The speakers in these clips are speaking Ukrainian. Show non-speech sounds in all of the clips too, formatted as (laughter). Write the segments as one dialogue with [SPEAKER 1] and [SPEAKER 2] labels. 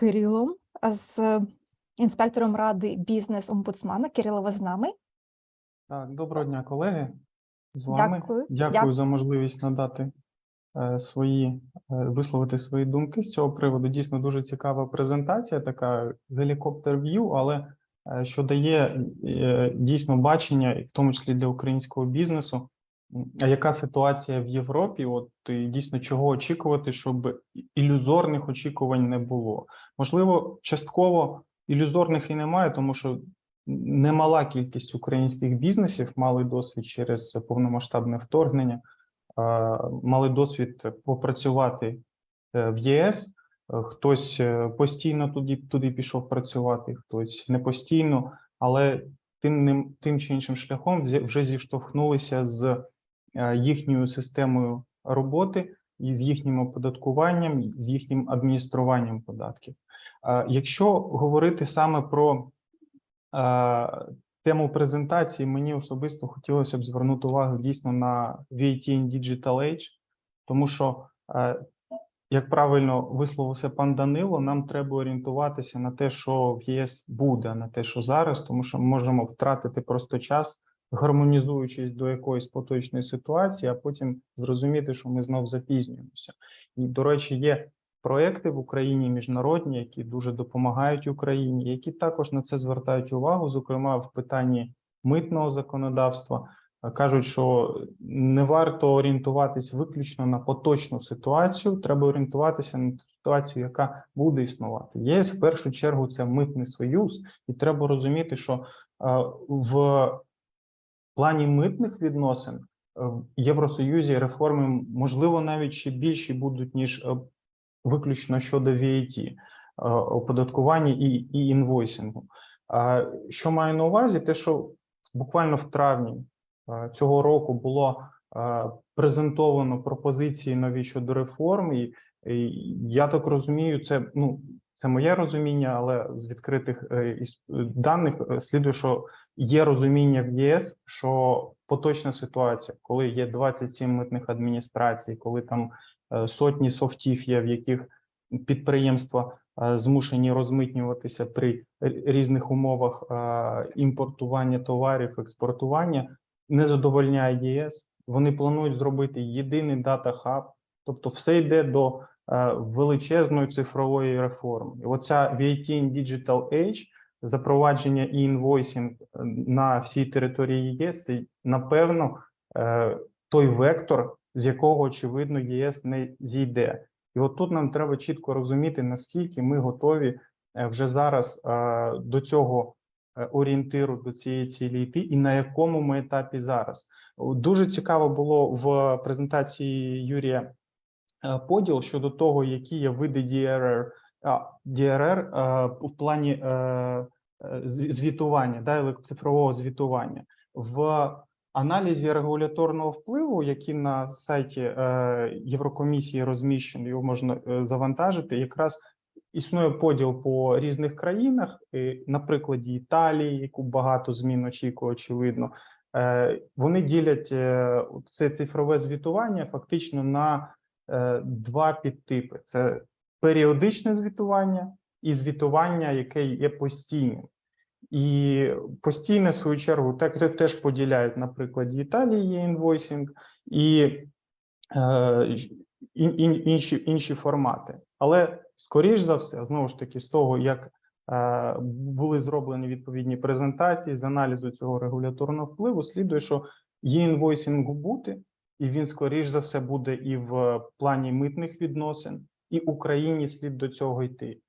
[SPEAKER 1] Кирилом, з інспектором ради бізнес-омбудсмана. Кирило, ви з нами?
[SPEAKER 2] Так, доброго дня, колеги. З вами.
[SPEAKER 1] Дякую.
[SPEAKER 2] Дякую
[SPEAKER 1] Дя-
[SPEAKER 2] за можливість надати е, свої, е, висловити свої думки з цього приводу. Дійсно дуже цікава презентація, така гелікоптер в'ю, але е, що дає е, дійсно бачення, в тому числі для українського бізнесу. А яка ситуація в Європі? От і дійсно чого очікувати, щоб ілюзорних очікувань не було? Можливо, частково ілюзорних і немає, тому що немала кількість українських бізнесів мали досвід через повномасштабне вторгнення, е, мали досвід попрацювати е, в ЄС. Е, Хтось е, постійно туди, туди пішов працювати, хтось не постійно, але тим, тим чи іншим шляхом вже зіштовхнулися з е, їхньою системою роботи і з їхнім оподаткуванням, з їхнім адмініструванням податків. Е, Якщо говорити саме про е, тему презентації, мені особисто хотілося б звернути увагу дійсно на VAT Digital Age, тому що, е, як правильно висловився пан Данило, нам треба орієнтуватися на те, що в ЄС буде, на те, що зараз, тому що ми можемо втратити просто час, гармонізуючись до якоїсь поточної ситуації, а потім зрозуміти, що ми знов запізнюємося. І, до речі, є проекти в Україні міжнародні, які дуже допомагають Україні, які також на це звертають увагу, зокрема в питанні митного законодавства. Кажуть, що не варто орієнтуватись виключно на поточну ситуацію, треба орієнтуватися на ситуацію, яка буде існувати. ЄС в першу чергу це митний союз, і треба розуміти, що е, в плані митних відносин е, в Євросоюзі реформи можливо навіть ще більші будуть ніж е, виключно щодо VAT, е, оподаткування і, і інвойсингу. Що маю на увазі, те, що буквально в травні цього року було презентовано пропозиції нові щодо реформ, і я так розумію, це ну це моє розуміння, але з відкритих е, даних е, слідує, що є розуміння в ЄС, що поточна ситуація, коли є 27 митних адміністрацій, коли там е, сотні софтів є, в яких підприємства змушені розмитнюватися при різних умовах імпортування товарів, експортування, не задовольняє ЄС. Вони планують зробити єдиний дата хаб, тобто все йде до величезної цифрової реформи. І оця VAT in Digital Age, запровадження і інвойсінг е, на всій території ЄС, це напевно е, той вектор, з якого очевидно ЄС не зійде. І от тут нам треба чітко розуміти, наскільки ми готові е, вже зараз е, до цього е, орієнтиру, до цієї цілі йти, і на якому ми етапі зараз. Дуже цікаво було в презентації Юрія е, поділ щодо того, які є види DRR, DRR е, в плані е, е, звітування, да, цифрового звітування. В аналізі регуляторного впливу, який на сайті е, Єврокомісії розміщений, його можна е, завантажити, якраз існує поділ по різних країнах, на прикладі Італії, яку багато змін очікує, очевидно. Е, Вони ділять е, це цифрове звітування фактично на е, два підтипи: це періодичне звітування і звітування, яке є постійним. І постійне, в свою чергу, так те- теж поділяють на прикладі Італії є інвойсінг і е, ін- ін- інші, інші формати. Але скоріш за все, знову ж таки, з того, як е, були зроблені відповідні презентації з аналізу цього регуляторного впливу, слідує, що є інвойсінгу бути, і він скоріш за все буде і в плані митних відносин, і Україні слід до цього йти.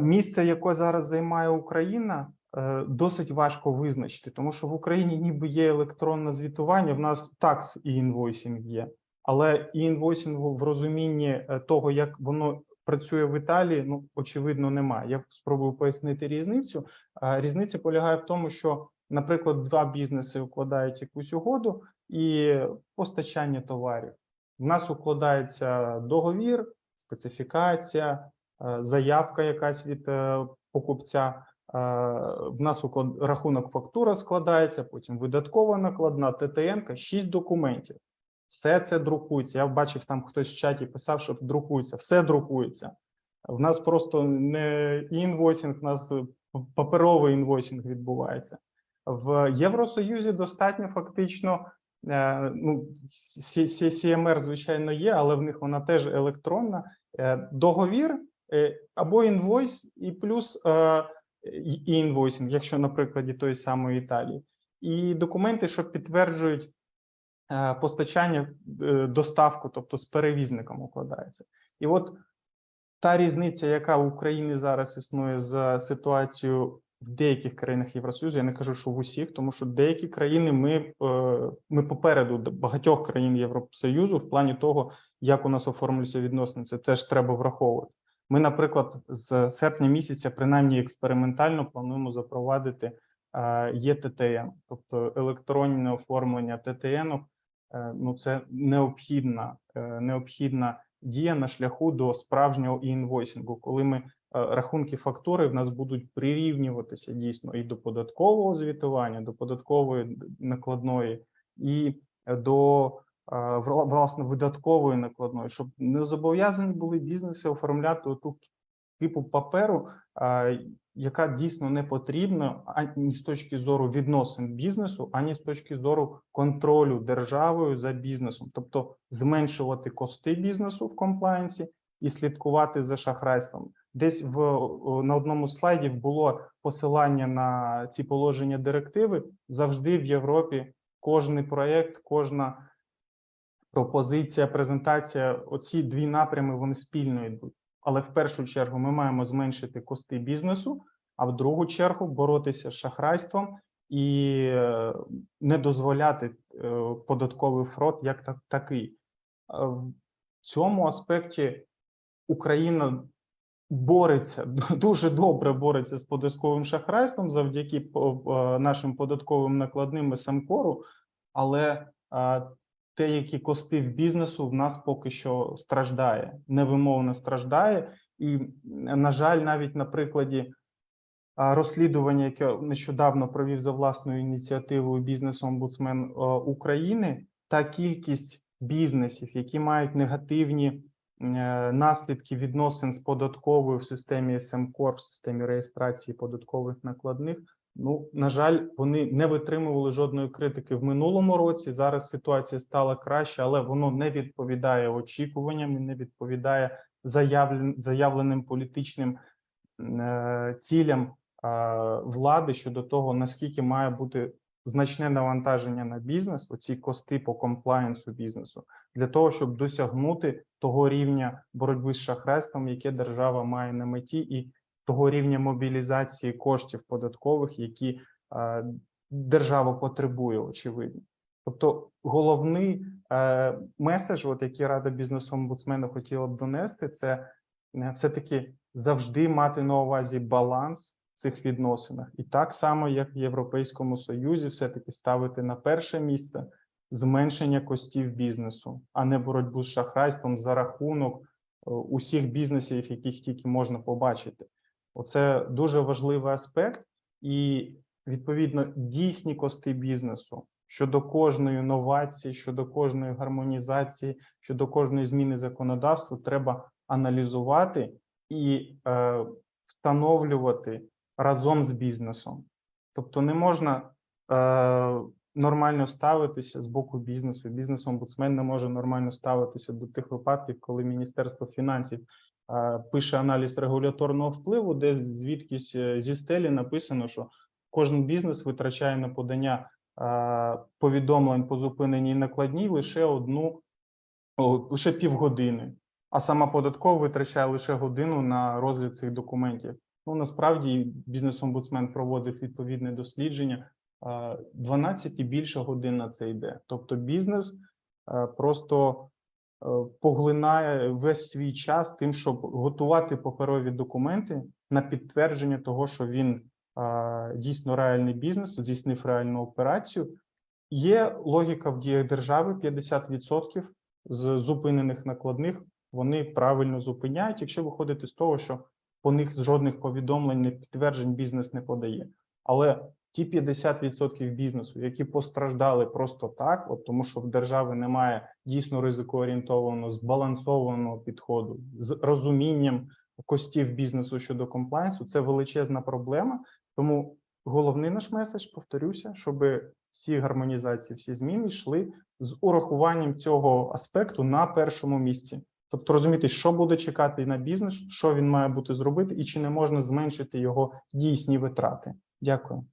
[SPEAKER 2] Місце, яке зараз займає Україна, е, досить важко визначити, тому що в Україні ніби є електронне звітування. В нас такс і інвойсінг є, але і інвойсінгу в розумінні е, того, як воно працює в Італії, ну очевидно, немає. Я спробую пояснити різницю. Різниця полягає в тому, що, наприклад, два бізнеси укладають якусь угоду і постачання товарів. В нас укладається договір, специфікація е, заявка якась від е, покупця. е, В нас рахунок фактура складається, потім видаткова накладна, ТТН, шість документів. Все це друкується. Я бачив, там хтось в чаті писав, що друкується, все друкується. В нас просто не інвойсинг, в нас паперовий інвойсинг відбувається. В Євросоюзі достатньо фактично. Е, Ну, CMR, звичайно, є, але в них вона теж електронна. Е, Договір е, або інвойс, і плюс і інвойсинг, якщо на прикладі тої самої Італії, і документи, що підтверджують постачання, доставку, тобто з перевізником укладається. І от та різниця, яка в Україні зараз існує з ситуацією в деяких країнах Євросоюзу, я не кажу, що в усіх, тому що деякі країни ми, е, ми попереду багатьох країн Євросоюзу в плані того, як у нас оформлюються відносини. Це теж треба враховувати. Ми, наприклад, з серпня місяця, принаймні експериментально, плануємо запровадити е, ЄТТН, тобто електронне оформлення ТТН. Е, Ну, це необхідна, необхідна дія на шляху до справжнього інвойсингу, коли ми рахунки фактури в нас будуть прирівнюватися дійсно і до податкового звітування, до податкової накладної, і до е, власне видаткової накладної, щоб не зобов'язані були бізнеси оформляти оту кипу паперу, яка дійсно не потрібна ані з точки зору відносин бізнесу, ані з точки зору контролю державою за бізнесом, тобто зменшувати кости бізнесу в комплаєнсі і слідкувати за шахрайством. Десь в на одному з слайдів було посилання на ці положення директиви. Завжди в Європі кожний проєкт, кожна пропозиція, презентація, оці дві напрями вони спільно йдуть. Але в першу чергу ми маємо зменшити кости бізнесу, а в другу чергу боротися з шахрайством і е, не дозволяти е, податковий фрод як так, такий. В цьому аспекті Україна бореться (laughs) дуже добре бореться з податковим шахрайством завдяки е, нашим податковим накладним СМКОРу, але е, те, які кости в бізнесу в нас поки що страждає, невимовно страждає, і на жаль, навіть на прикладі розслідування, яке нещодавно провів за власною ініціативою бізнес-омбудсмен е, України, та кількість бізнесів, які мають негативні е, наслідки відносин з податковою в системі СМКОР, в системі реєстрації податкових накладних. Ну, на жаль, вони не витримували жодної критики в минулому році. Зараз ситуація стала краще, але воно не відповідає очікуванням і не відповідає заявлен, заявленим політичним е, цілям е, влади щодо того, наскільки має бути значне навантаження на бізнес, оці кости по комплаєнсу бізнесу, для того, щоб досягнути того рівня боротьби з шахрайством, яке держава має на меті, і того рівня мобілізації коштів податкових, які е, держава потребує, очевидно. Тобто, головний е, меседж, от який рада бізнес-омбудсмена хотіла б донести, це е, все-таки завжди мати на увазі баланс цих відносинах, і так само, як в Європейському Союзі, все-таки ставити на перше місце зменшення коштів бізнесу, а не боротьбу з шахрайством за рахунок е, усіх бізнесів, яких тільки можна побачити. Оце дуже важливий аспект, і відповідно дійсні кости бізнесу щодо кожної новації, щодо кожної гармонізації, щодо кожної зміни законодавства треба аналізувати і е, встановлювати разом з бізнесом. Тобто не можна е, нормально ставитися з боку бізнесу. Бізнес-омбудсмен не може нормально ставитися до тих випадків, коли Міністерство фінансів е, пише аналіз регуляторного впливу, де звідкись е, зі стелі написано, що кожен бізнес витрачає на подання е, повідомлень по зупиненій накладній лише одну, лише півгодини, а сама податкова витрачає лише годину на розгляд цих документів. Ну насправді бізнес-омбудсмен проводив відповідне дослідження. е, 12 і більше годин на це йде. Тобто бізнес е, просто е, поглинає весь свій час тим, щоб готувати паперові документи на підтвердження того, що він дійсно реальний бізнес, здійснив реальну операцію. Є логіка в діях держави: 50% з зупинених накладних вони правильно зупиняють, якщо виходити з того, що по них жодних повідомлень, не підтверджень бізнес не подає. Але ті 50% бізнесу, які постраждали просто так, от тому що в держави немає дійсно ризикоорієнтованого, збалансованого підходу з розумінням костів бізнесу щодо комплайнсу. Це величезна проблема. Тому головний наш меседж, повторюся, щоб всі гармонізації, всі зміни йшли з урахуванням цього аспекту на першому місці. Тобто розуміти, що буде чекати на бізнес, що він має бути зробити, і чи не можна зменшити його дійсні витрати. Дякую.